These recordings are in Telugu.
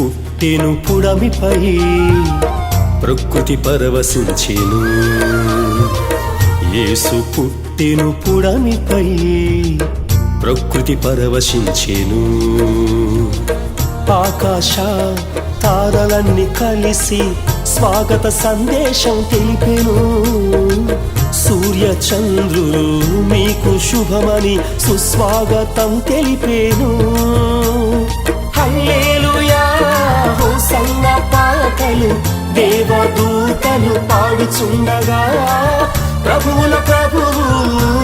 పుట్టెను పుడమిపై. ప్రకృతి పరవశించెను. యేసు పుట్టెను పుడమిపై. ప్రకృతి పరవశించెను. ఆకాశ తారలన్నీ కలిసి స్వాగత సందేశం తెలిపెను. సూర్య చంద్రులు మీకు శుభమని సుస్వాగతం తెలిపేను. హల్లే పాటలు దేవదూతలు పాడుచుండగా. ప్రభువుల ప్రభువు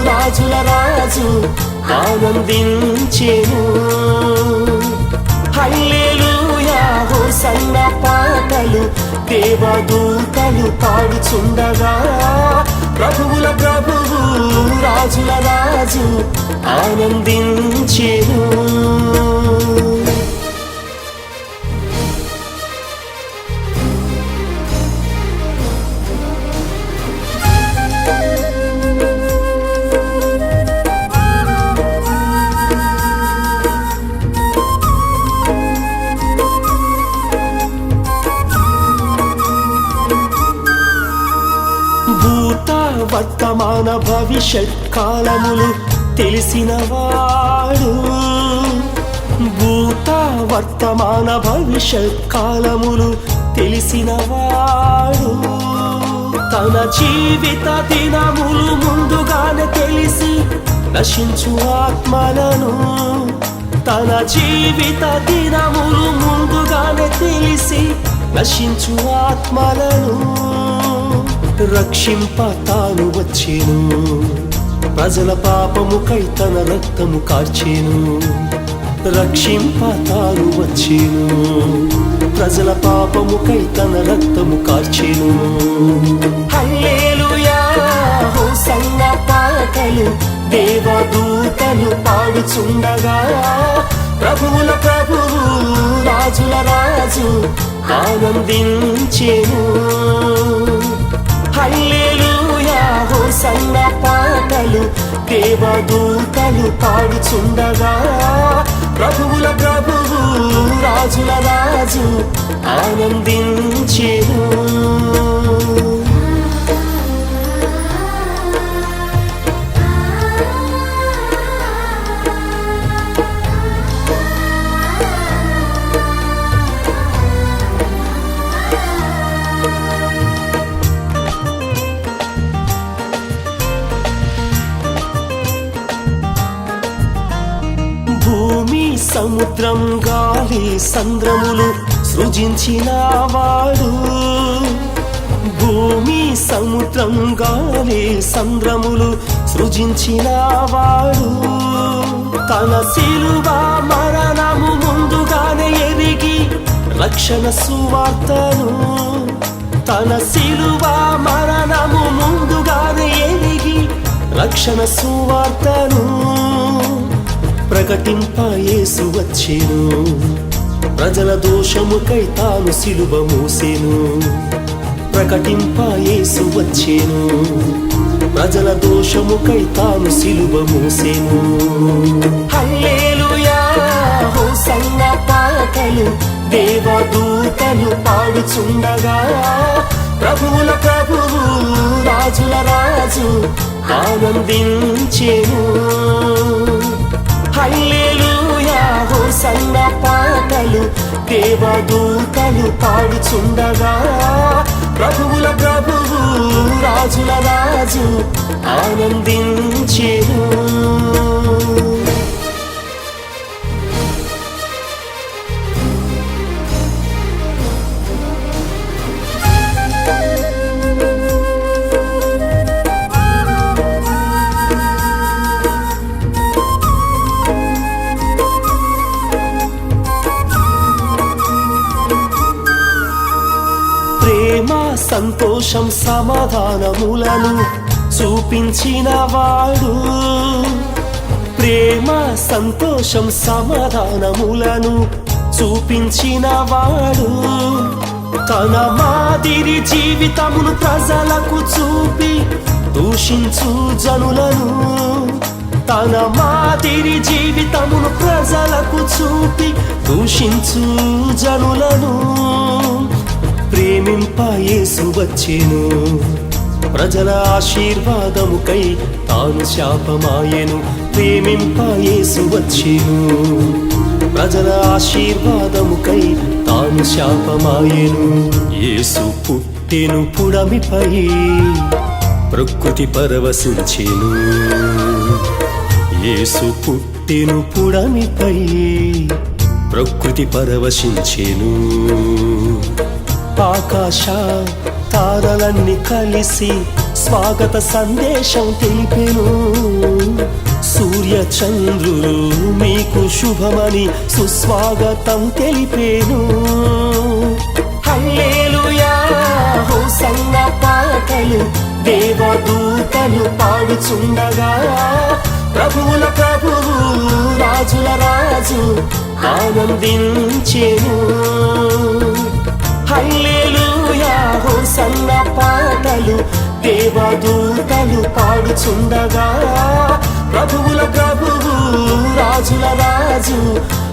రాజుల రాజు ఆనందించేను. హల్లెలూయా సన్న పాటలు దేవదూతలు పాడుచుండగా. ప్రభువుల ప్రభువు రాజుల రాజు ఆనందించేను. మన భవిష్యత్ కాలములు తెలిసినవాడు. భూత వర్తమాన భవిష్యత్ కాలములు తెలిసినవాడు. తన జీవిత దినములు ముందుగానే తెలిసి నశించు ఆత్మలను తన జీవిత దినములు ముందుగానే తెలిసి నశించు ఆత్మలను. రక్షింప తాను వచ్చేను. ప్రజల పాపముకై తన రక్తము కార్చేను. రక్షింప తాను వచ్చేను. ప్రజల పాపముకై తన రక్తము కార్చేను. హల్లెలూయా పాటలు దేవదూతలు పాడుచుండగా. ప్రభువుల ప్రభువు రాజుల రాజు ఆనందించేను. పాడుచుండగా ప్రభువుల ప్రభువు రాజుల రాజు ఆనందించే సముద్రం గాలి సంద్రములు సృజించిన వాడు. భూమి సముద్రం గాలి సంద్రములు సృజించిన వాడు. తన శిలువ మరణము ముందుగానే ఎరిగి రక్షణ సువార్తను తన శిలువ మరణము ముందుగానే ఎరిగి రక్షణ సువార్తను ప్రకటింప యేసు వచ్చేను. ప్రజల దోషముకై తాను సిలువ మోసేను. ప్రకటింప యేసు వచ్చేను. ప్రజల దోషముకై తాను సిలువ మోసేను. హల్లెలూయా హోసన్న దేవదూతలు పాడుచుండగా. ప్రభువుల ప్రభువు రాజుల రాజు ఆనందించేను. దేవదూతలు పాడుచుండగా ప్రభువుల ప్రభువు రాజుల రాజు ఆనందించేను. సంతోషం సమాధానములను చూపించిన వాడు. ప్రేమ సంతోషం సమాధానములను చూపించిన వాడు. తన మాదిరి జీవితమును ప్రజలకు చూపి దూషించు జనులను. తన మాదిరి జీవితమును ప్రజలకు చూపి దూషించు జనులను. యేసు వచ్చెను. ప్రజల ఆశీర్వాదముకై తాను శాపమాయెను. ప్రేమింప యేసు వచ్చెను. ప్రజల ఆశీర్వాదముకై తాను శాపమాయెను. యేసు పుట్టెను పుడమిపై ప్రకృతి పరవశించెను. యేసు పుట్టెను పుడమిపై ప్రకృతి పరవశించెను. ఆకాశ తారలన్నీ కలిసి స్వాగత సందేశం తెలిపెను. సూర్య చంద్రులు మీకు శుభమని సుస్వాగతం తెలిపేను. పాటలు దేవదూతలు పాడుచుండగా. ప్రభువుల ప్రభువు రాజుల రాజు ఆనందించేను. హల్లే సన్న పాటలు దేవదూతలు పాడుచుండగా ప్రభువుల ప్రభువు రాజుల రాజు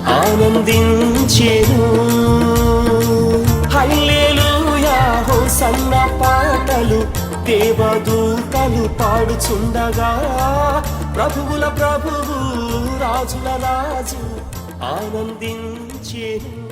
ఆనందించెను. హల్లెలూయా హోసన్న పాటలు దేవదూతలు పాడుచుండగా ప్రభువుల ప్రభువు రాజుల రాజు ఆనందించెను.